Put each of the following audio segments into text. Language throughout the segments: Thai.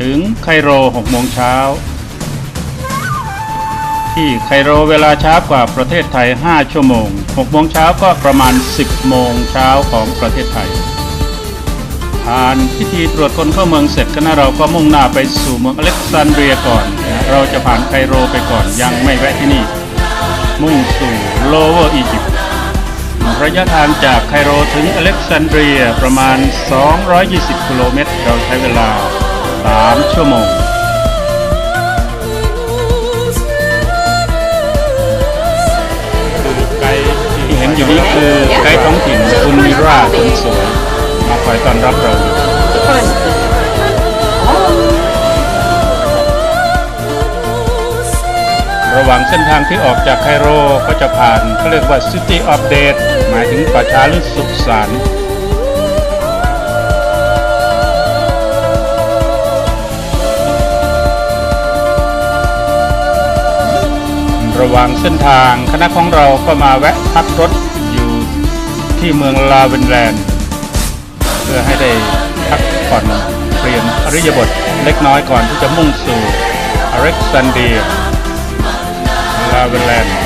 ถึงไคโร6โมงเช้า ที่ไคโรเวลาช้ากว่าประเทศไทย 5 ชั่วโมง6โมงเช้าก็ประมาณ 10 โมงเช้าของประเทศไทย ผ่านพิธีตรวจคนเข้าเมืองเสร็จคณะเราก็มุ่งหน้าไปสู่เมืองอเล็กซานเดรียก่อน เราจะผ่านไคโรไปก่อนยังไม่แวะที่นี่ มุ่งสู่โลเวอร์อียิปต์ระยะทางจากไคโรถึงอเล็กซานเดรียประมาณ 220 กิโลเมตร เราใช้เวลา 3 ชั่วโมง ไกด์ที่เห็นอยู่นี้คือไกด์ท้องถิ่นคุณมิราคนสวยมาคอยต้อนรับเราอยู่ระหว่างเส้นทางที่ออกจากไคโรก็จะผ่านเขาเรียกว่า City of Death หมายถึงป่าช้าหรือสุสาน ระหว่างเส้นทางคณะของเราก็มาแวะพักรถอยู่ที่เมืองลาเวนแลนด์ เพื่อให้ได้พักผ่อนเปลี่ยนอริยบทเล็กน้อยก่อนที่จะมุ่งสู่อเล็กซานเดียลาเวนแลนด์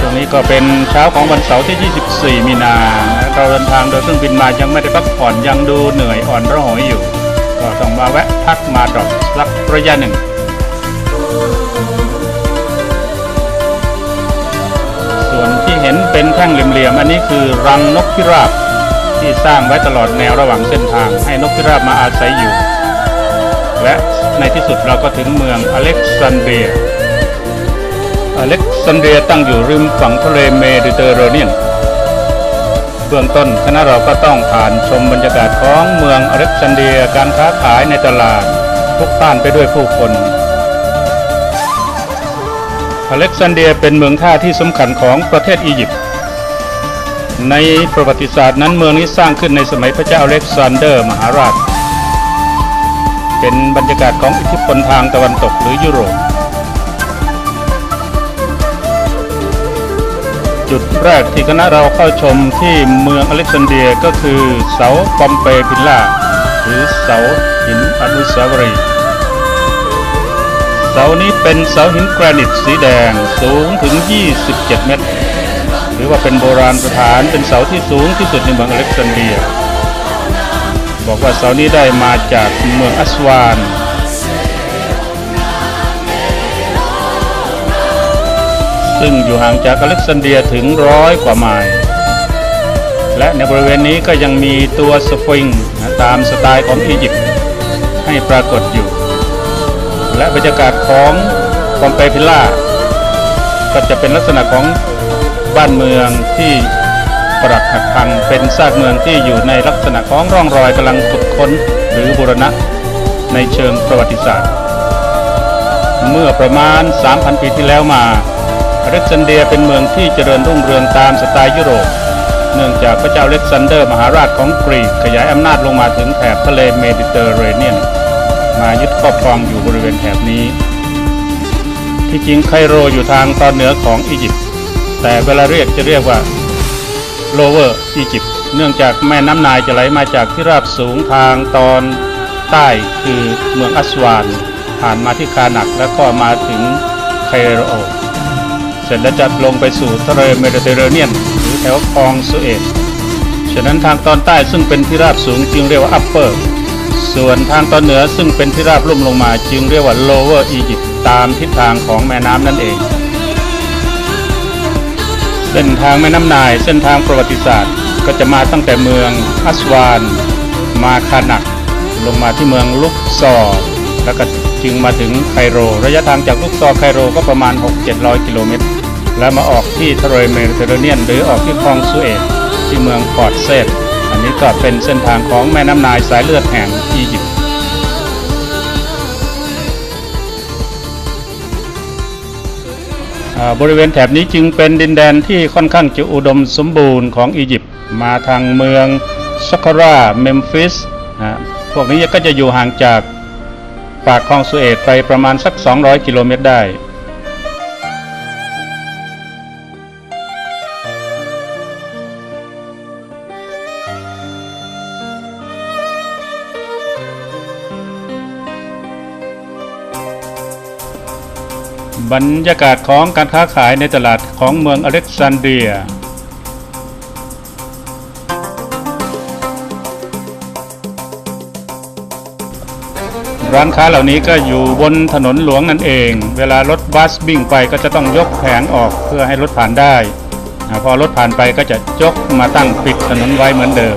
ตรงนี้ก็เป็นเช้าของวันเสาร์ที่ 24 มีนา เราเดินทางโดยเครื่องบินมายังไม่ได้พักผ่อนยังดูเหนื่อยอ่อนระหอยอยู่ ก็ต้องมาแวะพักมาดรอปสักระยะหนึ่ง ส่วนที่เห็นเป็นแท่งเหลี่ยมๆอันนี้คือรังนกพิราบที่สร้างไว้ตลอดแนวระหว่างเส้นทางให้นกพิราบมาอาศัยอยู่ และในที่สุดเราก็ถึงเมืองอเล็กซานเดรียอเล็กซานเดรียตั้งอยู่ริมฝั่งทะเลเมดิเตอร์เรเนียนเบื้องต้นคณะเราก็ต้องผ่านชมบรรยากาศของเมืองอเล็กซานเดรียการค้าขายในตลาดพลุกพล่านไปด้วยผู้คน อเล็กซานเดียเป็นเมืองท่าที่สำคัญของประเทศอียิปต์ ในประวัติศาสตร์นั้นเมืองนี้สร้างขึ้นในสมัยพระเจ้าอเล็กซานเดอร์มหาราช เป็นบรรยากาศของอิทธิพลทางตะวันตกหรือยุโรป จุดแรกที่คณะเราเข้าชมที่เมืองอเล็กซานเดียก็คือเสาปอมเปพิลล่า หรือเสาหินอนุสาวรีย์ เสานี้เป็นเสาหินแกรนิตสีแดงสูงถึง 27 เมตร หรือว่าเป็นโบราณสถานเป็นเสาที่สูงที่สุดในเมืองอเล็กซานเดีย บอกว่าเสานี้ได้มาจากเมืองอัสวานซึ่งอยู่ห่างจากอเล็กซานเดียถึงร้อยกว่าไมล์และในบริเวณนี้ก็ยังมีตัวสฟิงค์ตามสไตล์ของอียิปต์ให้ปรากฏอยู่ และบรรยากาศของปอมเปพิล่าก็จะเป็นลักษณะของบ้านเมืองที่ปรักหักพังเป็นซากเมืองที่อยู่ในลักษณะของร่องรอยกำลังขุดค้นหรือบูรณะในเชิงประวัติศาสตร์ เมื่อประมาณ 3,000 ปีที่แล้วมาอเล็กซานเดียเป็นเมืองที่เจริญรุ่งเรืองตามสไตล์ยุโรป เนื่องจากพระเจ้าเล็กซานเดอร์มหาราชของกรีกขยายอำนาจลงมาถึงแถบทะเลเมดิเตอร์เรเนียน มายึดครอบครองอยู่บริเวณแถบนี้ ที่จริงไคโรอยู่ทางตอนเหนือของอียิปต์แต่เวลาเรียกจะเรียกว่า Lower อียิปต์เนื่องจากแม่น้ำนายจะไหลมาจากที่ราบสูงทางตอนใต้คือเมืองอัสวานผ่านมาที่คานักแล้วก็มาถึงไคโรเสร็จแล้วจะลงไปสู่ทะเลเมดิเตอร์เรเนียนหรือแถวคลองสุเอตฉะนั้นทางตอนใต้ซึ่งเป็นที่ราบสูงจึงเรียกว่า Upper ส่วนทางตอนเหนือซึ่งเป็นที่ราบลุ่มลงมาจึงเรียกว่า Lower อียิปต์ตามทิศทางของแม่น้ำนั่นเอง เส้นทางแม่น้ำนายเส้นทางประวัติศาสตร์ ก็จะมาตั้งแต่เมืองอัสวาน มาคานัก ลงมาที่เมืองลุกซอร์แล้วก็จึงมาถึงไคโร ระยะทางจากลุกซอร์ไคโรก็ประมาณ 6-700 กิโลเมตร แล้วมาออกที่ทะเลเมดิเตอร์เรเนียน หรือออกที่คลองสุเอตที่เมืองพอร์ตเซต อันนี้ก็เป็นเส้นทางของแม่น้ำนายสายเลือดแห่งอียิปต์บริเวณแถบนี้จึงเป็นดินแดนที่ค่อนข้างจะอุดมสมบูรณ์ของอียิปต์มาทางเมืองซักคาราเมมฟิสอ่าพวกนี้ก็จะอยู่ห่างจากปากคลองสุเอตไปประมาณสัก 200 กิโลเมตรได้ บรรยากาศของการค้าขายในตลาดของเมืองอเล็กซานเดรีย ร้านค้าเหล่านี้ก็อยู่บนถนนหลวงนั่นเอง เวลารถบัสวิ่งไปก็จะต้องยกแผงออกเพื่อให้รถผ่านได้ พอรถผ่านไปก็จะยกมาตั้งปิดถนนไว้เหมือนเดิม